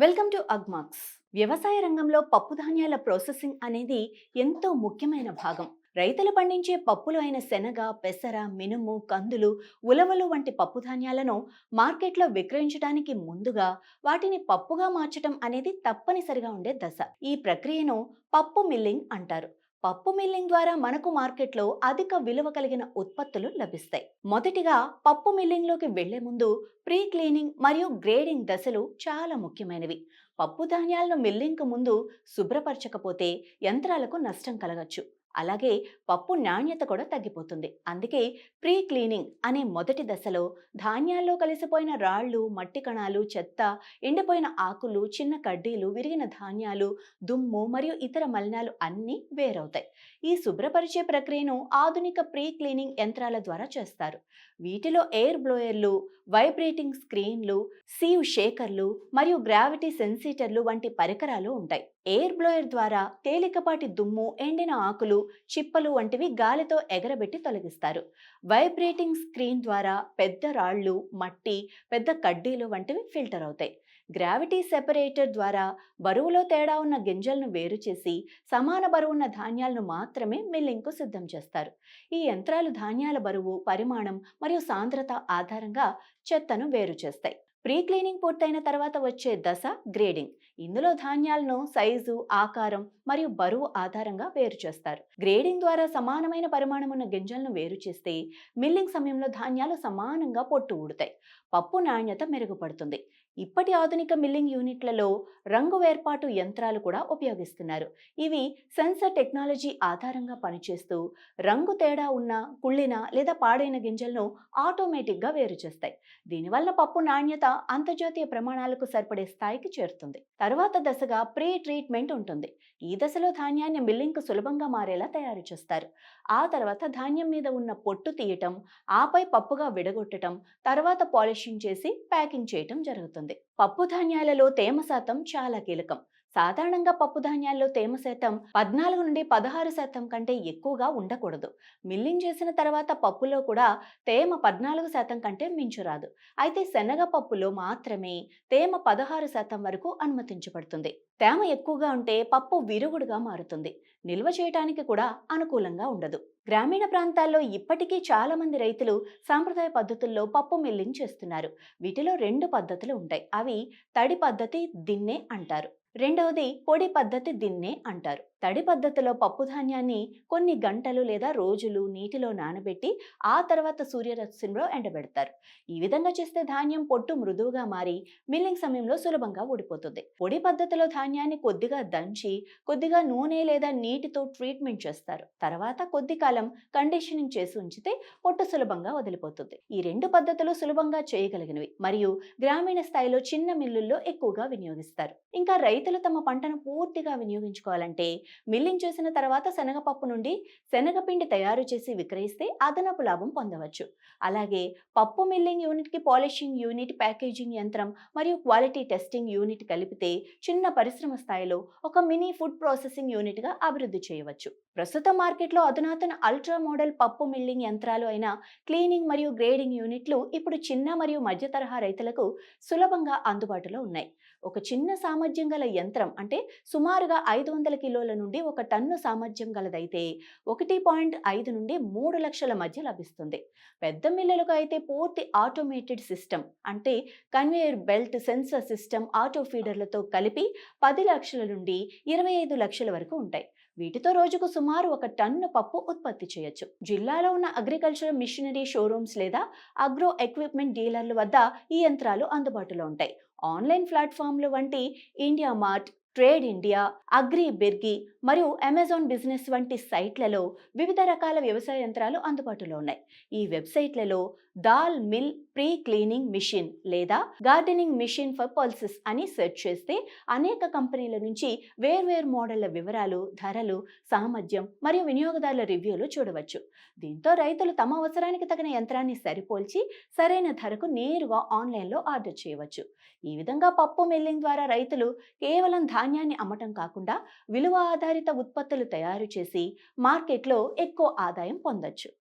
Welcome to Agmax వ్యవసాయ రంగంలో పప్పుధాన్యాల ప్రాసెసింగ్ అనేది ఎంతో ముఖ్యమైన భాగం. రైతులు పండించే పప్పులు అయిన శనగ పెసర మినుము కందులు ఉలవలు వంటి పప్పుధాన్యాలను మార్కెట్లో విక్రయించడానికి ముందుగా వాటిని పప్పుగా మార్చడం అనేది తప్పనిసరిగా ఉండే దశ. ఈ ప్రక్రియను పప్పు మిల్లింగ్ అంటారు. పప్పు మిల్లింగ్ ద్వారా మనకు మార్కెట్లో అధిక విలువ కలిగిన ఉత్పత్తులు లభిస్తాయి. మొదటిగా పప్పు మిల్లింగ్లోకి వెళ్ళే ముందు ప్రీ క్లీనింగ్ మరియు గ్రేడింగ్ దశలు చాలా ముఖ్యమైనవి. పప్పు ధాన్యాలను మిల్లింగ్కు ముందు శుభ్రపరచకపోతే యంత్రాలకు నష్టం కలగచ్చు. అలాగే పప్పు నాణ్యత కూడా తగ్గిపోతుంది. అందుకే ప్రీ క్లీనింగ్ అనే మొదటి దశలో ధాన్యాల్లో కలిసిపోయిన రాళ్ళు మట్టి కణాలు చెత్త ఎండిపోయిన ఆకులు చిన్న కడ్డీలు విరిగిన ధాన్యాలు దుమ్ము మరియు ఇతర మలినాలు అన్నీ వేరవుతాయి. ఈ శుభ్రపరిచే ప్రక్రియను ఆధునిక ప్రీ క్లీనింగ్ యంత్రాల ద్వారా చేస్తారు. వీటిలో ఎయిర్ బ్లోయర్లు వైబ్రేటింగ్ స్క్రీన్లు సీవ్ షేకర్లు మరియు గ్రావిటీ సెన్సిటర్లు వంటి పరికరాలు ఉంటాయి. ఎయిర్ బ్లోయర్ ద్వారా తేలికపాటి దుమ్ము ఎండిన ఆకులు చిప్పలు వంటివి గాలితో ఎగరబెట్టి తొలగిస్తారు. వైబ్రేటింగ్ స్క్రీన్ ద్వారా పెద్ద రాళ్ళు మట్టి పెద్ద కడ్డీలు వంటివి ఫిల్టర్ అవుతాయి. గ్రావిటీ సెపరేటర్ ద్వారా బరువులో తేడా ఉన్న గింజలను వేరు చేసి సమాన బరువున్న ధాన్యాలను మాత్రమే మిల్లింగ్కు సిద్ధం చేస్తారు. ఈ యంత్రాలు ధాన్యాల బరువు పరిమాణం మరియు సాంద్రత ఆధారంగా చెత్తను వేరు చేస్తాయి. ప్రీ క్లీనింగ్ పూర్తయిన తర్వాత వచ్చే దశ గ్రేడింగ్. ఇందులో ధాన్యాలను సైజు ఆకారం మరియు బరువు ఆధారంగా వేరు చేస్తారు. గ్రేడింగ్ ద్వారా సమానమైన పరిమాణం ఉన్న గింజలను వేరు చేస్తే మిల్లింగ్ సమయంలో ధాన్యాలు సమానంగా పొట్టు ఊడతాయి. పప్పు నాణ్యత మెరుగుపడుతుంది. ఇప్పటి ఆధునిక మిల్లింగ్ యూనిట్లలో రంగు వేర్పాటు యంత్రాలు కూడా ఉపయోగిస్తున్నారు. ఇవి సెన్సర్ టెక్నాలజీ ఆధారంగా పనిచేస్తూ రంగు తేడా ఉన్న కుళ్ళిన లేదా పాడైన గింజలను ఆటోమేటిక్గా వేరు చేస్తాయి. దీనివల్ల పప్పు నాణ్యత అంతర్జాతీయ ప్రమాణాలకు సరిపడే స్థాయికి చేరుతుంది. తర్వాత దశగా ప్రీ ట్రీట్మెంట్ ఉంటుంది. ఈ దశలో ధాన్యాన్ని మిల్లింగ్కు సులభంగా మారేలా తయారు చేస్తారు. ఆ తర్వాత ధాన్యం మీద ఉన్న పొట్టు తీయటం ఆపై పప్పుగా విడగొట్టడం తర్వాత పాలిషింగ్ చేసి ప్యాకింగ్ చేయటం జరుగుతుంది. పప్పు ధాన్యాలలో తేమ శాతం చాలా కీలకం. సాధారణంగా పప్పు ధాన్యాల్లో తేమ శాతం పద్నాలుగు నుండి పదహారు శాతం కంటే ఎక్కువగా ఉండకూడదు. మిల్లింగ్ చేసిన తర్వాత పప్పులో కూడా తేమ పద్నాలుగు శాతం కంటే మించురాదు అయితే శనగ పప్పులో మాత్రమే తేమ పదహారు శాతం వరకు అనుమతించబడుతుంది. తేమ ఎక్కువగా ఉంటే పప్పు విరుగుడుగా మారుతుంది. నిల్వ చేయటానికి కూడా అనుకూలంగా ఉండదు. గ్రామీణ ప్రాంతాల్లో ఇప్పటికీ చాలా మంది రైతులు సాంప్రదాయ పద్ధతుల్లో పప్పు మిల్లింగ్ చేస్తున్నారు. వీటిలో రెండు పద్ధతులు ఉంటాయి. అవి తడి పద్ధతి దిన్నే అంటారు. రెండవది పొడి పద్ధతి దిన్నే అంటారు. తడి పద్ధతిలో పప్పు ధాన్యాన్ని కొన్ని గంటలు లేదా రోజులు నీటిలో నానబెట్టి ఆ తర్వాత సూర్యరశ్మిలో ఎండబెడతారు. ఈ విధంగా చేస్తే ధాన్యం పొట్టు మృదువుగా మారి మిల్లింగ్ సమయంలో సులభంగా ఊడిపోతుంది. పొడి పద్ధతిలో ధాన్యాన్ని కొద్దిగా దంచి కొద్దిగా నూనె లేదా నీటితో ట్రీట్మెంట్ చేస్తారు. తర్వాత కొద్ది కాలం కండిషనింగ్ చేసి ఉంచితే పొట్టు సులభంగా వదిలిపోతుంది. ఈ రెండు పద్ధతులు సులభంగా చేయగలిగినవి. మరియు గ్రామీణ స్థాయిలో చిన్న మిల్లుల్లో ఎక్కువగా వినియోగిస్తారు. ఇంకా రైతులు తమ పంటను పూర్తిగా వినియోగించుకోవాలంటే మిల్లింగ్ చేసిన తర్వాత శనగపప్పు నుండి శనగపిండి తయారు చేసి విక్రయిస్తే అదనపు లాభం పొందవచ్చు. అలాగే పప్పు మిల్లింగ్ యూనిట్కి పాలిషింగ్ యూనిట్ ప్యాకేజింగ్ యంత్రం మరియు క్వాలిటీ టెస్టింగ్ యూనిట్ కలిపితే చిన్న పరిశ్రమ స్థాయిలో ఒక మినీ ఫుడ్ ప్రాసెసింగ్ యూనిట్గా అభివృద్ధి చేయవచ్చు. ప్రస్తుతం మార్కెట్లో అధునాతన అల్ట్రా మోడల్ పప్పు మిల్లింగ్ యంత్రాలు అయిన క్లీనింగ్ మరియు గ్రేడింగ్ యూనిట్లు ఇప్పుడు చిన్న మరియు మధ్య తరహా రైతులకు సులభంగా అందుబాటులో ఉన్నాయి. ఒక చిన్న సామర్థ్యం గల యంత్రం అంటే సుమారుగా ఐదు వందల కిలోల నుండి ఒక టన్ను సామర్థ్యం గలదైతే ఒకటి పాయింట్ ఐదు నుండి మూడు లక్షల మధ్య లభిస్తుంది. పెద్ద మిల్లులకు అయితే పూర్తి ఆటోమేటెడ్ సిస్టమ్ అంటే conveyor belt sensor system auto ఫీడర్లతో కలిపి పది లక్షల నుండి ఇరవై ఐదు లక్షల వరకు ఉంటాయి. వీటితో రోజుకు సుమారు ఒక టన్ను పప్పు ఉత్పత్తి చేయొచ్చు. జిల్లాలో ఉన్న అగ్రికల్చర్ మిషనరీ షోరూమ్స్ లేదా అగ్రో ఎక్విప్మెంట్ డీలర్ల వద్ద ఈ యంత్రాలు అందుబాటులో ఉంటాయి. ఆన్లైన్ ప్లాట్ఫామ్లు వంటి India Mart Trade India Agribegri మరియు అమెజాన్ బిజినెస్ వంటి సైట్లలో వివిధ రకాల వ్యవసాయ యంత్రాలు అందుబాటులో ఉన్నాయి. ఈ వెబ్సైట్లలో dal mill pre cleaning machine లేదా గార్డెనింగ్ మిషన్ ఫర్ పల్సెస్ అని సెర్చ్ చేస్తే అనేక కంపెనీల నుంచి వేర్వేరు మోడళ్ళ వివరాలు ధరలు సామర్థ్యం మరియు వినియోగదారుల రివ్యూలు చూడవచ్చు. దీంతో రైతులు తమ అవసరానికి తగిన యంత్రాన్ని సరిపోల్చి సరైన ధరకు నేరుగా ఆన్లైన్లో ఆర్డర్ చేయవచ్చు. ఈ విధంగా పప్పు మిల్లింగ్ ద్వారా రైతులు కేవలం ధాన్యం ధాన్యాన్ని అమ్మటం కాకుండా విలువ ఆధారిత ఉత్పత్తులు తయారు చేసి మార్కెట్లో ఎక్కువ ఆదాయం పొందొచ్చు.